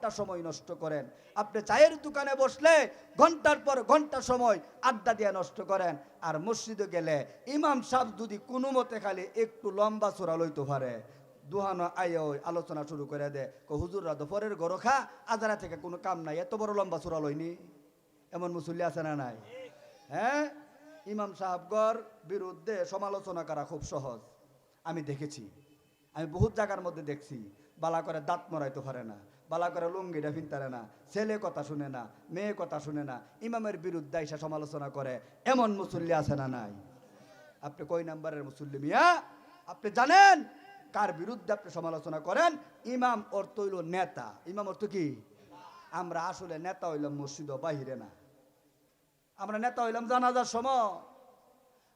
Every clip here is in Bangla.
ঘণ্টা সময় নষ্ট করেন। আপনি চায়ের দোকানে বসলে ঘণ্টার পর ঘণ্টা সময় আড্ডা দিয়ে নষ্ট করেন। আর মসজিদে গেলে ইমাম সাহেব যদি কোনো মতে খালি একটু লম্বা চোরা লইতে পারে, দুহানো আয় আলোচনা শুরু করে দে হুজুররা দুপুরের গরো খা, আজারা থেকে কোনো কাম নাই, এত বড় লম্বা চোরা লইনি? এমন মুসল্লি আছে না নাই? হ্যাঁ? ইমাম সাহেবগর বিরুদ্ধে সমালোচনা করা খুব সহজ। আমি দেখেছি। আমি বহুত জায়গার মধ্যে দেখছি। বালা করে দাঁত মরাইতে পারে না। বালা করে লুঙ্গিটা ফিনতারে না, ছেলে কথা শুনে না, মেয়ে কথা শুনে না, ইমামের বিরুদ্ধে এসে সমালোচনা করে, এমন মুসল্লি আছে না নাই? আপনি কই নাম্বারের মুসল্লি মিয়া? আপনি জানেন কার বিরুদ্ধে আপনি সমালোচনা করেন? ইমাম অর্থ হইল নেতা। ইমাম অর্থ কি? আমরা আসলে নেতা হইলাম মসজিদ বাহিরে না। আমরা নেতা হইলাম জানাজার সময়।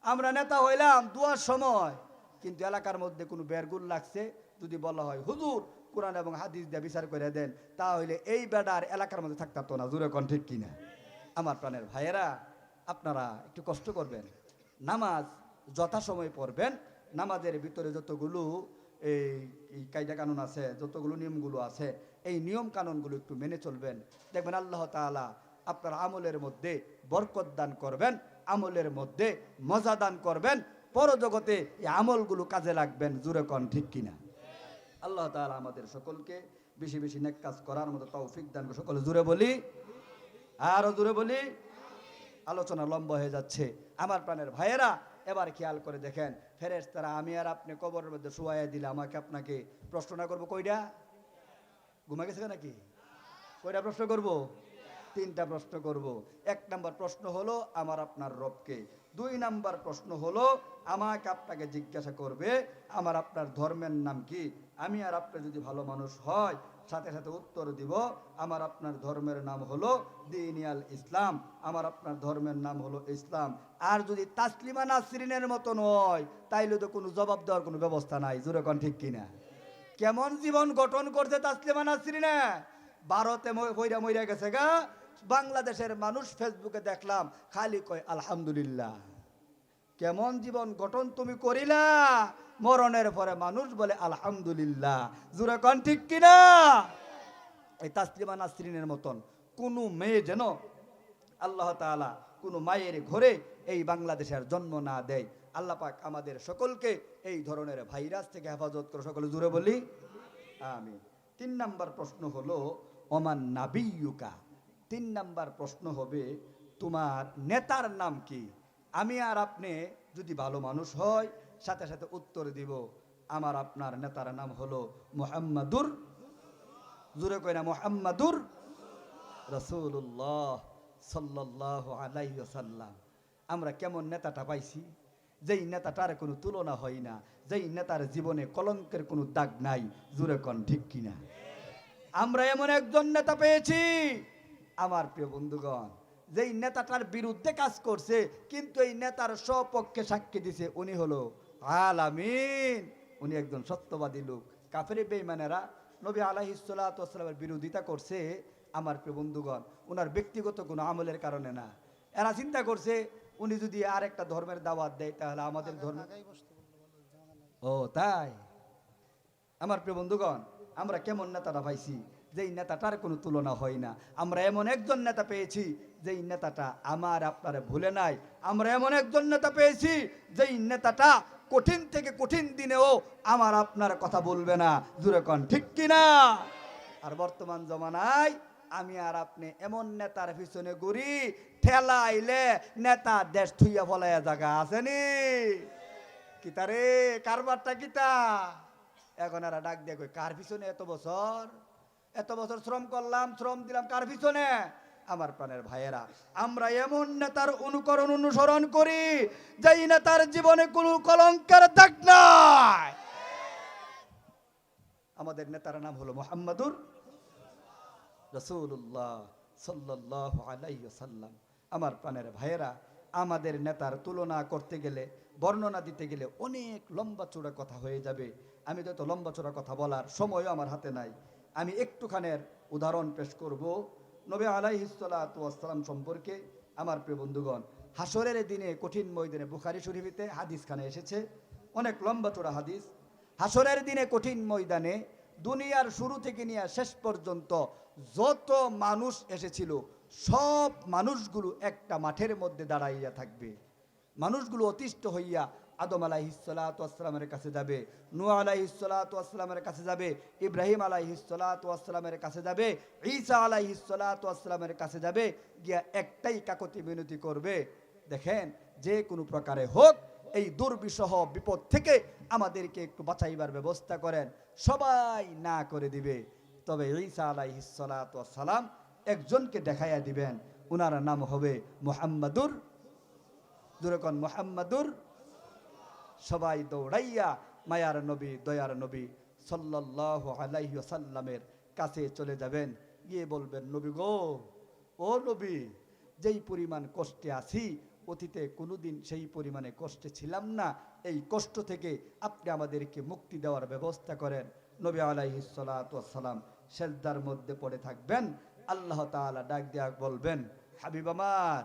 আমরা নেতা হইলাম দুয়ার সময়। কিন্তু এলাকার মধ্যে কোনো বেরগুল লাগছে, যদি বলা হয়, হুজুর কোরআন এবং হাদিস দিয়ে বিচার করে দেন, তাহলে এই বেডার এলাকার মধ্যে থাকতাম তো না। জুড়ে কন ঠিক কিনা? আমার প্রাণের ভাইয়েরা, আপনারা একটু কষ্ট করবেন। নামাজ যথাসময়ে পড়বেন। নামাজের ভিতরে যতগুলো এই কায়দা কানুন আছে, যতগুলো নিয়মগুলো আছে, এই নিয়ম কানুনগুলো একটু মেনে চলবেন। দেখবেন আল্লাহ তাআলা আপনার আমলের মধ্যে বরকত দান করবেন, আমলের মধ্যে মজা দান করবেন। পরজগতে এই আমলগুলো কাজে লাগবেন। জুরে কন ঠিক কিনা? আল্লাহ তাআলা আমাদের সকলকে বেশি বেশি নেক কাজ করার মতো তৌফিক দান সকলে জুড়ে বলি, আরও জুড়ে বলি। আলোচনা লম্বা হয়ে যাচ্ছে। আমার প্রাণের ভাইয়েরা, এবার খেয়াল করে দেখেন ফেরেস তারা আমি আর আপনি কবরের মধ্যে শুয়াইয়া দিলে আমাকে আপনাকে প্রশ্ন না করব কইটা ঘুমা গেছে নাকি? কয়টা প্রশ্ন করব? তিনটা প্রশ্ন করব। এক নম্বর প্রশ্ন হলো, আমার আপনার রবকে দুই নাম্বার প্রশ্ন হলো, আমাকে আপনাকে জিজ্ঞাসা করবে, আমার আপনার ধর্মের নাম কি? আমি আর আপনি যদি ভালো মানুষ হয়, সাথে সাথে উত্তর দিব, আমার আপনার ধর্মের নাম হলো দিনিয়াল ইসলাম, আমার আপনার ধর্মের নাম হলো ইসলাম। আর যদি তাসলিমা নাসরিনের মতো নয় তাইলে তো কোনো জবাব দেওয়ার কোনো ব্যবস্থা নাই, জোরে কন ঠিক কিনা? কেমন জীবন গঠন করছে তাসলিমা নাসরিনে? ভারতে মইরা মইরা গেছে গা, বাংলাদেশের মানুষ ফেসবুকে দেখলাম, খালি কয়, আলহামদুলিল্লাহ। কেমন জীবন গঠন তুমি করিলা? মরণের পরে মানুষ বলে, আলহামদুলিল্লাহ। জুরে কন ঠিক কিনা? এই তাসলিমা নাসরিনের মতন কোনো মেয়ে যেন আল্লাহ তাআলা কোনো মায়ের ঘরে এই বাংলাদেশের জন্ম না দেয়। আল্লাহ পাক আমাদের সকলকে এই ধরনের ভাইরাস থেকে হেফাজত করে সকলে জুড়ে বলি। আমি তিন নাম্বার প্রশ্ন হলো অমান নাবিয়ুকা? তিন নাম্বার প্রশ্ন হবে, তোমার নেতার নাম কি? আমি আর আপনি যদি ভালো মানুষ হয়, সাথে সাথে উত্তর দিব। আমার আপনার নেতার নাম হলো মোহাম্মদুর জুড়ে কয় না মোহাম্মদুর রসুল্লাহ সাল্লাহ আলাইসাল্লাম আমরা কেমন নেতাটা পাইছি? যেই নেতাটার কোনো তুলনা হয় না, যেই নেতার জীবনে কলঙ্কের কোনো দাগ নাই, জুরে কন ঠিক কিনা? আমরা এমন একজন নেতা পেয়েছি। আমার প্রিয় বন্ধুগণ যেই নেতাটার বিরুদ্ধে কাজ করছে, কিন্তু এই নেতার সপক্ষে সাক্ষী দিছে, উনি হলো আলামিন। উনি একজন সত্যবাদী লোক। কাফের বেইমানেরা নবী আলাহিসাল্লামের বিরোধিতা করছে আমার প্রিয় বন্ধুগণ। ওনার ব্যক্তিগত কোনো আমলের কারণে না। এরা চিন্তা করছে, উনি যদি আর একটা ধর্মের দাওয়াত দেয়, তাহলে আমাদের ধর্ম ও, তাই? আমার প্রিয় বন্ধুগণ, আমরা কেমন নেতাটা পাইছি? যেই নেতাটার কোনো তুলনা হয় না। আমরা এমন একজন নেতা পেয়েছি, যেই নেতাটা আমার আপনার ভুলে নাই। আমরা এমন একজন নেতা পেয়েছি, যেই নেতাটা কঠিন থেকে কঠিন দিনেও আমার আপনার কথা বলবে না। জুড়ে কন, ঠিক কিনা? আর বর্তমান জমানায় আমি আর আপনি এমন নেতার পিছনে ঘুরি ঠেলা আইলে নেতা দেশ থুইয়া ফলাইয়া জায়গা আসেনি কিতারে কারবারটা কিতা? এখন এরা ডাক দিয়ে কই কার পিছনে এত বছর? এত বছর শ্রম করলাম, শ্রম দিলাম কার পিছনে? আমার প্রাণের ভাইয়েরা, আমরা এমন নেতার অনুকরণ অনুসরণ করি, যেই নেতার জীবনে কোনো কলঙ্কের দাগ নাই। আমাদের নেতার নাম হলো মোহাম্মদুর রসুল্লাহ সাল্লাহ আলাইসাল্লাম আমার প্রাণের ভাইয়েরা, আমাদের নেতার তুলনা করতে গেলে, বর্ণনা দিতে গেলে অনেক লম্বা চূড়া কথা হয়ে যাবে। আমি তো লম্বা চূড়া কথা বলার সময়ও আমার হাতে নাই। আমি একটুখানের উদাহরণ পেশ করব। নবী আলাইহিসালাম সম্পর্কে আমার প্রিয় বন্ধুগণ হাসরের দিনে কঠিন ময়দানে বুখারি শরীফিতে হাদিস খানে এসেছে, অনেক লম্বা চূড়া হাদিস। হাসরের দিনে কঠিন ময়দানে দুনিয়ার শুরু থেকে নিয়ে শেষ পর্যন্ত যত মানুষ এসেছিল, সব মানুষগুলো একটা মাঠের মধ্যে দাঁড়াইয়া থাকবে। মানুষগুলো অতিষ্ঠ হইয়া আদম আলাইহিসালামের কাছে যাবে নু আলাইহিসালামের কাছে যাবে, ইব্রাহিম আলাইহিসালামের কাছে যাবে, ঈসা আলাইহিসালামের কাছে যাবে, গিয়া একটাই কাকতি মিনতি করবে। দেখেন, যে কোনো প্রকারে হোক, এই দুর্বিষহ বিপদ থেকে আমাদেরকে একটু বাঁচাইবার ব্যবস্থা করেন, সবাই না করে দিবে। তবে ঈসা আলাইহিসালাম একজনকে দেখাইয়া দিবেন, উনার নাম হবে মোহাম্মদুর দুরকন মোহাম্মদুর সবাই দৌড়াইয়া মায়ার নবী, দয়ার নবী সাল্লাল্লাহু আলাইহি সাল্লামের কাছে চলে যাবেন। গিয়ে বলবেন, নবী গো, ও নবী, যেই পরিমাণ কষ্টে আছি, অতীতে কোনোদিন সেই পরিমাণে কষ্টে ছিলাম না। এই কষ্ট থেকে আপনি আমাদেরকে মুক্তি দেওয়ার ব্যবস্থা করেন। নবী আলাইহি সালাম সেজদার মধ্যে পড়ে থাকবেন। আল্লাহ তাআলা ডাক দেয়া বলবেন, হাবিব আমার,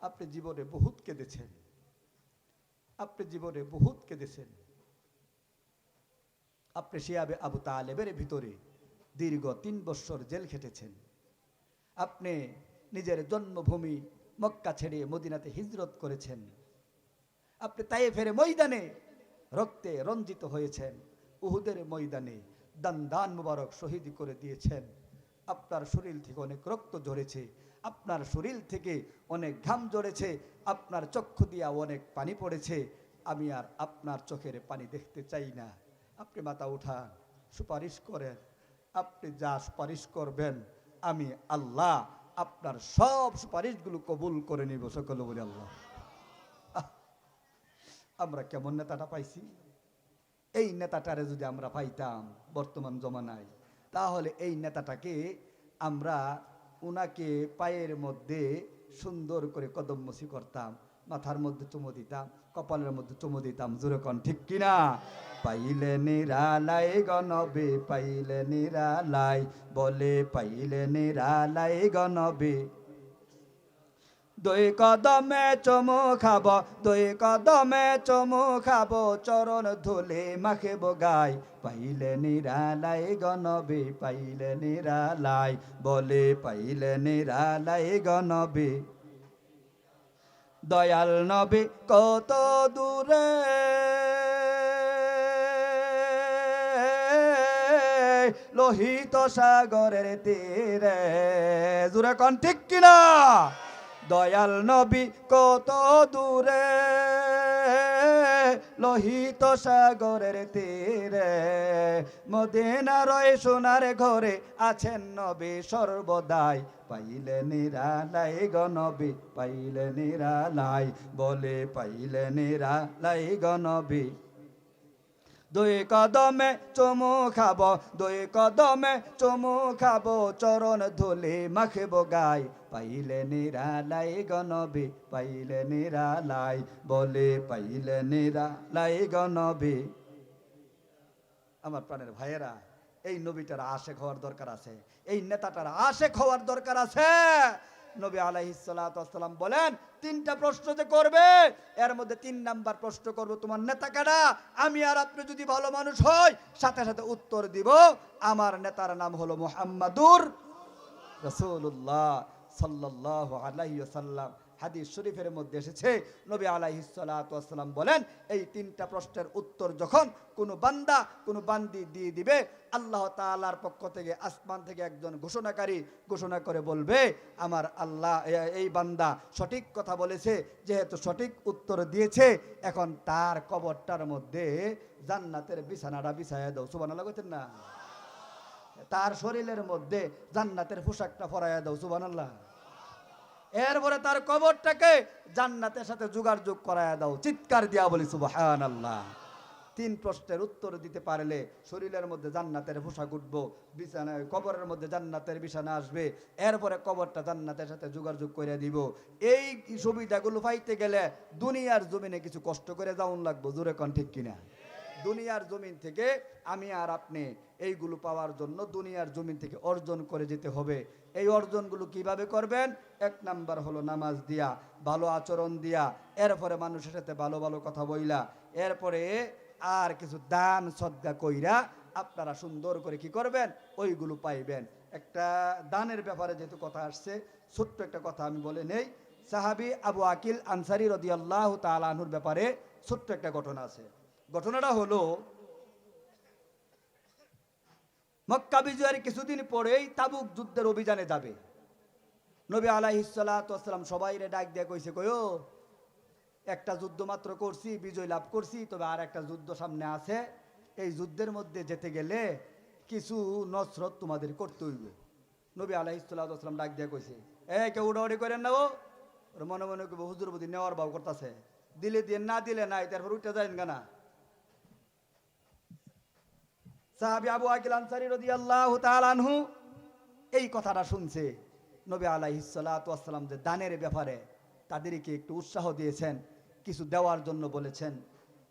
আপনি জীবনে বহুত কেঁদেছেন। আপনি জীবনে বহুত কেঁদেছেন। আপনি শিয়াবে আবু তালেবের ভিতরে দীর্ঘ তিন বৎসর জেল খেটেছেন। আপনি নিজের জন্মভূমি মক্কা ছেড়ে মদিনাতে হিজরত করেছেন। আপনি তাই ফেরে ময়দানে রক্তে রঞ্জিত হয়েছেন। উহুদের ময়দানে দান দান মুবারক শহীদ করে দিয়েছেন। আপনার শরীর থেকে অনেক রক্ত ঝরেছে। আপনার শরীর থেকে অনেক ঘাম ঝরেছে, আপনার চক্ষু দিয়া অনেক পানি পড়েছে, আমি আর আপনার চোখের পানি দেখতে চাই না। আপনি মাথা উঠান, সুপারিশ করেন, আপনি যা সুপারিশ করবেন, আমি আল্লাহ আপনার সব সুপারিশগুলো কবুল করে নিব, সকল বলে আল্লাহ। আমরা কেমন নেতাটা পাইছি? এই নেতাটারে যদি আমরা পাইতাম বর্তমান জমানায়, তাহলে এই নেতাটাকে আমরা উনাকে পায়ের মধ্যে সুন্দর করে কদম মসি করতাম, মাথার মধ্যে চুমো দিতাম, কপালের মধ্যে চুমো দিতাম, জোরে কন, ঠিক কিনা? পাইলে নিরালাই গণবে, পাইলে নিরালাই, বলে পাইলে নিরালাই গনবে দুই কদমে চমু খাব, দুই কদমে চমু খাব, চরণ ধুলে মাখে বগাই পাইলে নিরালাই গনবে পাইলে নিরালাই, বলে পাইলে নিরালাই গনবে দয়াল নবী কত দূরে? লোহিত সাগরের তীরে। জুড়ে কন, ঠিক কিনা? দয়াল নবী কত দূরে? লোহিত সাগরের তীরে। মদিনার ওই সোনার ঘরে আছেন নবী সর্বদাই। পাইলে নিরালাই গনবী পাইলে নিরালাই। বলে পাইলে নিরালাই গনবী দুই কদমে চুমু খাব, দুই কদমে চুমু খাব, চরণ ধুলি মাখিব গাই। পাইলে নিরালাই গনবি পাইলে নিরালাই, বলে পাইলে নিরালাই গনবি আমার প্রাণের ভাইয়েরা, এই নবীটার আশেক হওয়ার দরকার আছে, এই নেতাটার আশেক হওয়ার দরকার আছে। নবী আলাইহিসালাম বলেন তিনটা প্রশ্ন যে করবে, এর মধ্যে তিন নাম্বার প্রশ্ন করব, তোমার নেতা কারা? আমি আর আপনি যদি ভালো মানুষ হই, সাথে সাথে উত্তর দিব, আমার নেতার নাম হলো মোহাম্মদুর রসুল্লাহ সাল্লাহ আলাই সাল্লাম হাদিস শরীফের মধ্যে এসেছে, নবী আলাইহি সাল্লাম বলেন, এই তিনটা প্রশ্নের উত্তর যখন কোনো বান্দা কোনো বান্দি দিয়ে দিবে, আল্লাহ তাআলার পক্ষ থেকে আসমান থেকে একজন ঘোষণাকারী ঘোষণা করে বলবে, আমার আল্লাহ এই বান্দা সঠিক কথা বলেছে, যেহেতু সঠিক উত্তর দিয়েছে, এখন তার কবরটার মধ্যে জান্নাতের বিছানাটা বিছায়া দাও। সুবহানাল্লাহ কইতেন না? তার শরীরের মধ্যে জান্নাতের পোশাকটা পরাইয়া দাও, সুবহানাল্লাহ। এরপরে তার কবরটাকে জান্নাতের সাথে যোগাযোগ করায়া দাও। চিৎকার দিয়া বলি সুবহান আল্লাহ তিন প্রশ্নের উত্তর দিতে পারলে শরীরের মধ্যে জান্নাতের পোশাক উঠবো বিছানায় কবরের মধ্যে জান্নাতের বিছানা আসবে। এরপরে কবরটা জান্নাতের সাথে যোগাযোগ করে দিব। এই সুবিধাগুলো পাইতে গেলে দুনিয়ার জমিনে কিছু কষ্ট করে যাওন লাগবো। জোরে কন ঠিক কিনা? দুনিয়ার জমিন থেকে আমি আর আপনি এইগুলো পাওয়ার জন্য দুনিয়ার জমিন থেকে অর্জন করে যেতে হবে। এই অর্জনগুলো কীভাবে করবেন? এক নাম্বার হলো নামাজ দিয়া, ভালো আচরণ দিয়া, এরপরে মানুষের সাথে ভালো ভালো কথা বইলা, এরপরে আর কিছু দান সদ্গা কইরা আপনারা সুন্দর করে কি করবেন? ওইগুলো পাইবেন। একটা দানের ব্যাপারে যেহেতু কথা আসছে, ছোট্ট একটা কথা আমি বলে নেই। সাহাবি আবু আকিল আনসারি রদিয়াল্লাহ তালাহুর ব্যাপারে ছোট্ট একটা ঘটনা আছে। ঘটনাটা হলো, মক্কা বিজয়ের কিছুদিন পরেই তাবুক যুদ্ধের অভিযানে যাবে। নবী আলাইহিসালাম সবাই রে ডাক দিয়ে কইছে কয়ো একটা যুদ্ধ মাত্র করছি, বিজয় লাভ করছি, তবে আর একটা যুদ্ধ সামনে আছে। এই যুদ্ধের মধ্যে যেতে গেলে কিছু নসরত তোমাদের করতে হইবে। নবী আলাইহিসাল্লাম ডাক দিয়ে কইছে, এ, কেউ উড়াউড়ি করেন না ও। মনে মনে হুজুর বুদ্ধি নেওয়ার ভাব করতেছে। দিলে দিয়ে না দিলে নাই, তারপর উঠে যায় না সাহাবি আবু আকিল আনসারি রাদিয়াল্লাহু তাআলা আনহু এই কথাটা শুনছে। নবী আলাইহিসসালাম যে দানের ব্যাপারে তাদেরকে একটু উৎসাহ দিয়েছেন, কিছু দেওয়ার জন্য বলেছেন।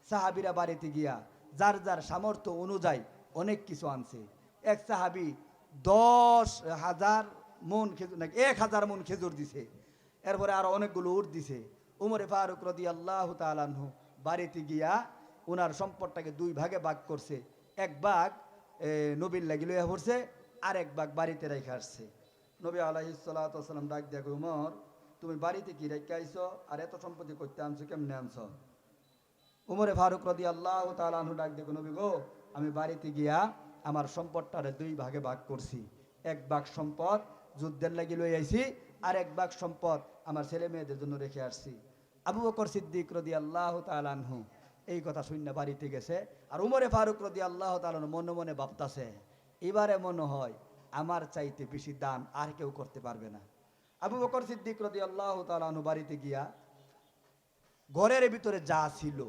সাহাবিরা বাড়িতে গিয়া যার যার সামর্থ্য অনুযায়ী অনেক কিছু আনছে। এক সাহাবি দশ হাজার মন খেজুর নাকি এক হাজার মন খেজুর দিছে। এরপরে আরও অনেকগুলো উট দিছে। উমরে ফারুক রদি আল্লাহ তালানহু বাড়িতে গিয়া ওনার সম্পদটাকে দুই ভাগে ভাগ করছে। এক এ, নবীর লাগি লইয়া পড়ছে আর এক ভাগ বাড়িতে রেখে আসছে। নবী আলাহি সাল্লাম ডাক দেখো উমর তুমি বাড়িতে কি রেখে আইছো? আর এত সম্পত্তি করতে আনছো কেমনে আনছো? উমরে ফারুক রদি আল্লাহ তালাহু ডাক দেখো নবী গো আমি বাড়িতে গিয়া আমার সম্পদটারে দুই ভাগে ভাগ করছি। এক ভাগ সম্পদ যুদ্ধের লাগি লই আইছি আর এক ভাগ সম্পদ আমার ছেলে মেয়েদের জন্য রেখে আসছি। আবু বকর সিদ্দিক রদি আল্লাহ তালানহু এই কথা শূন্য বাড়িতে গেছে। আর উমরে ফারুক রদি আল্লাহ তালানহু মনে মনে ভাবতাছে, এবারে মনে হয় আমার চাইতে বেশি দান আর কেউ করতে পারবে না। আবু বকর সিদ্দিক রদি আল্লাহ তালানহু বাড়িতে গিয়া ঘরের ভিতরে যা ছিল,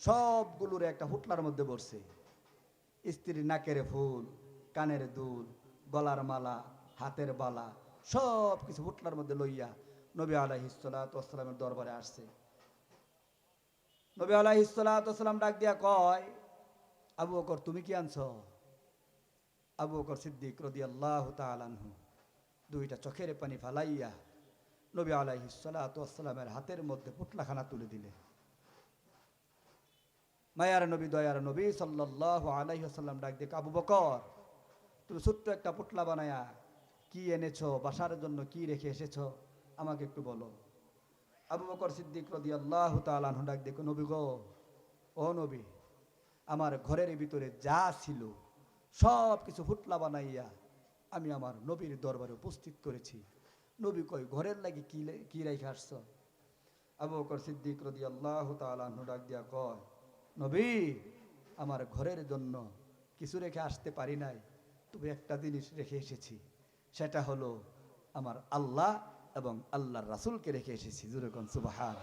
সবগুলোর একটা হুটলার মধ্যে বসছে স্ত্রীর নাকের ফুল, কানের দুল, গলার মালা, হাতের বালা সব কিছু হুটলার মধ্যে লইয়া নবী আলাহিসালামের দরবারে আসছে। নবী আলাহিসালাম ডাক দিয়া কয়, আবু বকর, তুমি কি আনছ? আবু বকর সিদ্দিক রদি আল্লাহ তালানহু দুইটা চোখের পানি ফালাইয়া নবী আলাইহিসালামের হাতের মধ্যে পুটলাখানা তুলে দিলেন মায়ার নবী, দয়ার নবী সাল্লাহ আলাইসাল্লাম ডাক দিয়ে আবু বকর, তুমি ছোট্ট একটা পুটলা বানায়া কি এনেছ? বাসার জন্য কি রেখে এসেছ? আমাকে একটু বলো। আবু বকর সিদ্দিক রদি আল্লাহ তালাহ ডাক দেখো, নবী গো, ও নবী, আমার ঘরের ভিতরে যা ছিল সব কিছু ফুটলা বানাইয়া আমি আমার নবীর দরবারে উপস্থিত করেছি। নবী কই, ঘরের লাগি কি কি রেখে আসছ? আবু বকর সিদ্দিক রদি আল্লাহ তালাহ ডাক দিয়া কয়, নবী, আমার ঘরের জন্য কিছু রেখে আসতে পারি নাই, তবে একটা জিনিস রেখে এসেছি, সেটা হলো আমার আল্লাহ এবং আল্লাহর রাসূলকে রেখে এসেছি। জুরকন সুবাহান।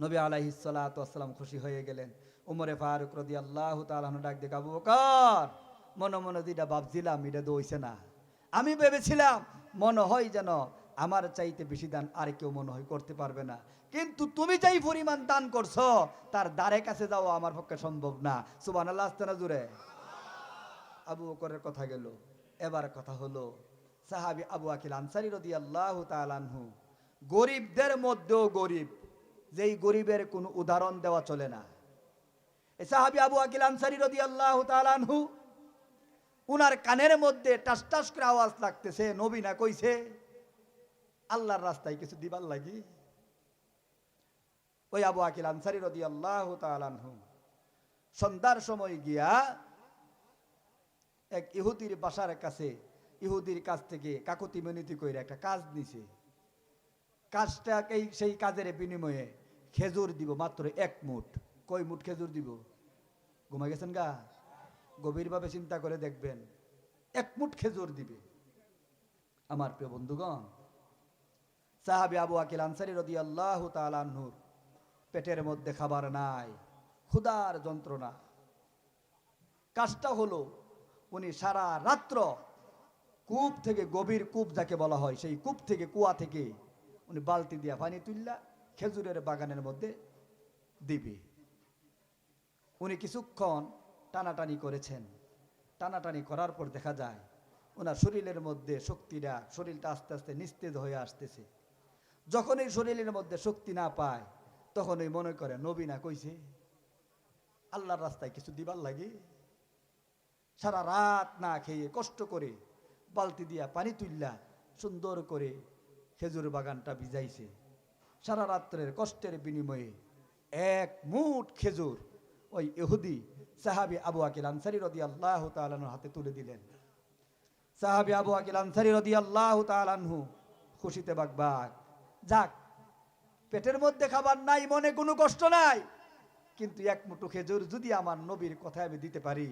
নবী আলাইহি সালাম খুশি হয়ে গেলেন। উমরে ফারুক রদি আল্লাহ তালাহন ডাক দিয়ে আবু বকর, মনে মনে যেটা ভাবছিলাম, এটা দইছে না। আমি ভেবেছিলাম, মনে হয় যেন আমার চাইতে বেশি দান আর কেউ মনে হয় করতে পারবে না। কিন্তু তুমি যাই পরিমাণ দান করছ, তার দ্বারে কাছে যাওয়া আমার পক্ষে সম্ভব না। সুবান আল্লাহ আসতে না জুড়ে আবু বকরের কথা গেল। এবার কথা হলো সাহাবি আবু আকিল আনসারি রদি আল্লাহ তালানহু গরিবদের মধ্যেও গরিব, যেই গরিবের কোনো উদাহরণ দেওয়া চলে না। এ সাহাবি আবু আকিল আনসারি রদি আল্লাহ তালানহু উনার কানের মধ্যে টাস টাস করে আওয়াজ লাগতেছে, নবী না কইছে, আল্লাহর রাস্তায় কিছু দিবার লাগি? ওই আবু আকিল আনসারি রদি আল্লাহ তালানহু সন্ধ্যার সময় গিয়া এক ইহুদির বাসার কাছে ইহুদির কাছ থেকে কাকতি মিনতি কইরা একটা কাজ নিছে। কাজটা এই সেই কাজের বিনিময়ে খেজুর দিব মাত্র এক মুঠ। কই মুঠ খেজুর দিব? ঘুমা গেছেন গা? গভীরভাবে চিন্তা করে দেখবেন, এক মুঠ খেজুর দিবে। আমার প্রিয় বন্ধুগণ, সাহাবি আবু আকিল আনসারি রদি আল্লাহ তালাহুর পেটের মধ্যে খাবার নাই, ক্ষুধার যন্ত্রণা। কাজটা হলো, উনি সারা রাত্র কূপ থেকে গভীর কূপ যাকে বলা হয়, সেই কূপ থেকে কুয়া থেকে উনি বালতি দিয়া পানি তুললা খেজুরের বাগানের মধ্যে দিবে। উনি কিছুক্ষণ টানাটানি করেছেন। টানাটানি করার পর দেখা যায় ওনার শরীরের মধ্যে শক্তিটা, শরীরটা আস্তে আস্তে নিস্তেজ হয়ে আসতেছে। যখন এই শরীরের মধ্যে শক্তি না পায়, তখন ওই মনে করে, নবী না কইছে? আল্লাহর রাস্তায় কিছু দিবার লাগে? সারা রাত না খেয়ে কষ্ট করে বালতি দিয়া পানি তুললা সুন্দর করে খেজুর বাগানটা ভিজাইছে। সারা রাত্রের কষ্টের বিনিময়ে এক মুঠ খেজুর ওই এহুদি সাহাবি আবু আকিল আনসারি রদি আল্লাহ তালানোর হাতে তুলে দিলেন। সাহাবি আবু আকিল আনসারি রদি আল্লাহ তালানহু খুশিতে বাগবাগ, যাক, পেটের মধ্যে খাবার নাই, মনে কোনো কষ্ট নাই। কিন্তু এক মুঠো খেজুর যদি আমার নবীর কথায় আমি দিতে পারি,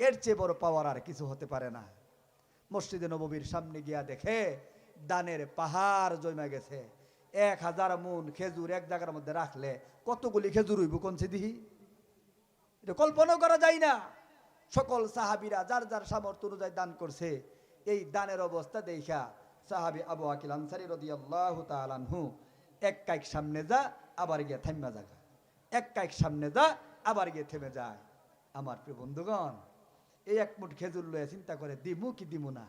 এর চেয়ে বড় পাওয়ার আর কিছু হতে পারে না। মসজিদে নববীর সামনে গিয়া দেখে দানের পাহাড় জমে গেছে। এক হাজার মন খেজুর এক জায়গার মধ্যে রাখলে কতগুলি খেজুর হইব কোনছে দিহি এটা কল্পনাও করা যায় না। সকল সাহাবিরা যার যার সামর্থ্য অনুযায়ী দান করছে, এই দানের অবস্থা দেখা সাহাবি আবু আকিল আনসারি রদি আল্লাহ তালানহু এক কাইক সামনে যা, আবার গিয়ে থাম্মা জাগা। এক কাইক সামনে যা, আবার গিয়ে থেমে যায়। আমার প্রিয় বন্ধুগণ এই এক মুঠ খেজুর লয়ে চিন্তা করে, দিমু কি দিমু না?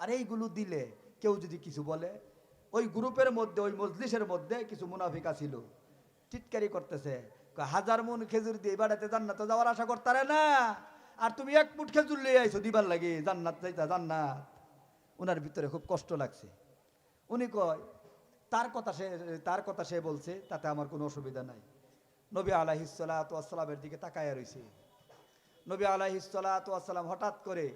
আর এইগুলো দিলে কেউ যদি কিছু বলে, ওই গ্রুপের মধ্যে, ওই মজলিসের মধ্যে কিছু মুনাফিকা ছিল টিটকারি করতেছে হাজার মন খেজুর দিয়ে বাড়াতে জান্নাতে যাওয়ার আশা করতারে না? আর তুমি এক মুঠ খেজুর লিয়ে আইছো দিবার লাগে, জান্নাত যাইতা জান্নাত। ওনার ভিতরে খুব কষ্ট লাগছে। উনি কয়, তার কথা সে, তার কথা সে বলছে, তাতে আমার কোনো অসুবিধা নাই। নবী আলাহিসাল্লামের দিকে তাকায়া রইছে। নবী আলাহিসাল্লাম হঠাৎ করে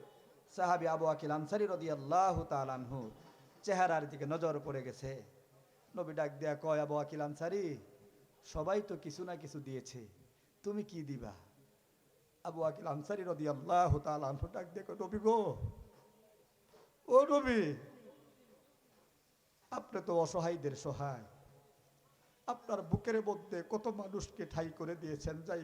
সাহাবি আবু আকিল আনসারি রদি আল্লাহ তালানহু চেহারার দিকে নজর পড়ে গেছে। নবী ডাক দেয়া কয়, আবু আকিল আনসারি, সবাই তো কিছু না কিছু দিয়েছে, তুমি কি দিবা? আবু আকিল আনসারি রদি আল্লাহ তালানহু ডাক দিয়ে দেখো নবী গো, ও নবী, আপনি তো অসহায়দের সহায়। আপনার বুকের মধ্যে কত মানুষকে ঠাই করে দিয়েছেন, যাই